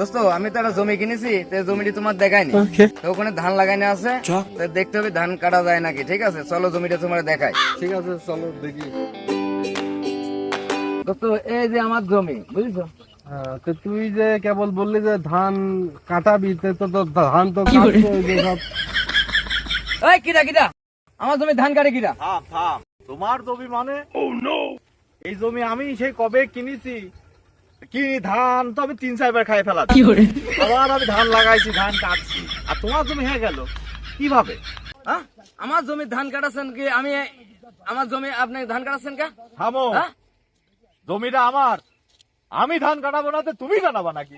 দোস্ত আমি তো একটা জমি কিনেছি তো জমিটি তোমার দেখায়নি। তো ওখানে ধান লাগাইনি আছে তো দেখতে হবে ধান কাটা যায় নাকি ঠিক আছে? চলো জমিটা তোমার দেখাই। ঠিক আছে চলো দেখি। দোস্ত এই যে আমার জমি বুঝছ? হ্যাঁ, তো তুই যে কেবল বললি যে ধান কাটাবি তে তো ধান তো এই কিরা কিরা? আমার জমি ধান কাটে কিরা? থাম থাম। তোমার জমি মানে? এই জমি আমি সেই কবে কিনেছি? কি ধান? তো আমি তিন চারবার খাই ফেলা। আবার আমি ধান লাগাইছি ধান কাটছি। আর তোমার জমি হয়ে গেল? কীভাবে? হ্যাঁ? আমার জমি ধান কাটাছেন কি? আমি আমার জমি আপনি ধান কাটাছেন কে? থামো। হ্যাঁ? জমিটা আমার। আমি ধান কাটাবো না তো তুমি কাটাবা নাকি?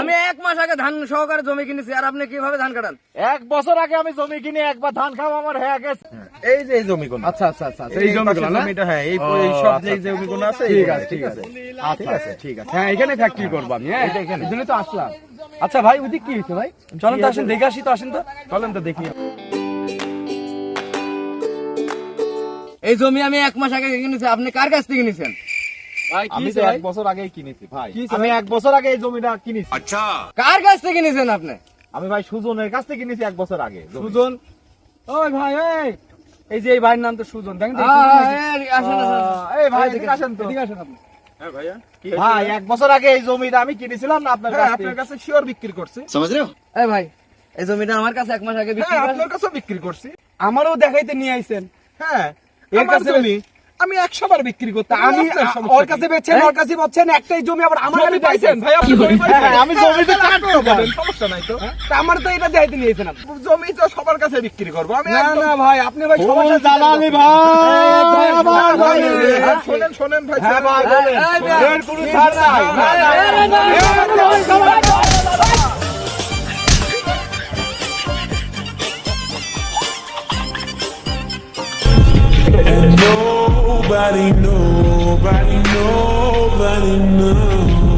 আমি এক মাস আগে ধান সহকারে জমি কিনেছি আর আপনি কীভাবে ধান কাটান? এক বছর আগে আমি জমি কিনে একবার ধান খাওয়া আমার হয়ে গেছে। এই যে এই জমিগুলো। আচ্ছা আচ্ছা আচ্ছা এই জমিগুলো না? জমিটা হ্যাঁ এই সব আচ্ছা, যে জমিগুলো আছে ঠিক আছে ঠিক আছে। আচ্ছা আচ্ছা ঠিক আছে। হ্যাঁ এখানে ফ্যাক্টরি করব আমি হ্যাঁ? এই জন্য তো আসলাম। আচ্ছা ভাই ওদিক কি হয়েছে ভাই? চলেন তো আসেন দেখে আসি তো আসেন তো। চলেন তো দেখি। এই জমি আমি এক মাস আগে কিনেছি আপনি কার কাছ থেকে কিনেছেন? আমি তো ভাই এক বছর আগেই কিনেছি ভাই। আমি এক বছর আগে এই জমিটা কিনেছি। কার কাছ থেকে কিনেছেন আপনি? আমি ভাই সুজনের কাছ থেকে কিনেছি এক বছর আগে সুজন? ওই ভাই এই। এই যে এই ভাইয়ের নাম তো সুজন দেখেন এই ভাই আসেন তো। আসেন আপনি। ভাই এক বছর আগে এই জমিটা আমি কিনেছিলাম না আপনার কাছ থেকে? কাছে শিওর বিক্রি করছি। এই ভাই এই জমিটা আমার কাছে এক মাস আগে বিক্রি হ্যাঁ, আপনার কাছে বিক্রি করছি। আমারও দেখাইতে নিয়ে আইছেন। হ্যাঁ এর কাছে আমি একশো বার বিক্রি করতাম আমি- আমি ওর কাছে বেচছেন ওর কাছে বেচছেন একটাই জমি আবার আমার কাছে পাইছেন ভাই আপনি হ্যাঁ, আমি জমিতে কাটবো বলেন সমস্যা নাই তো আমার তো এটা দেখাইতে নিয়েছেন জমি তো সবার কাছে বিক্রি করব আমি না না ভাই আপনি ভাই সবার জালালি ভাই। আবার ভাই, বলেন। ভাই, হ্যাঁ, ভাই, শোনেন শোনেন ভাই হ্যাঁ, ভাই, এর কোনো ছাড় নাই। Nobody, nobody, nobody knows.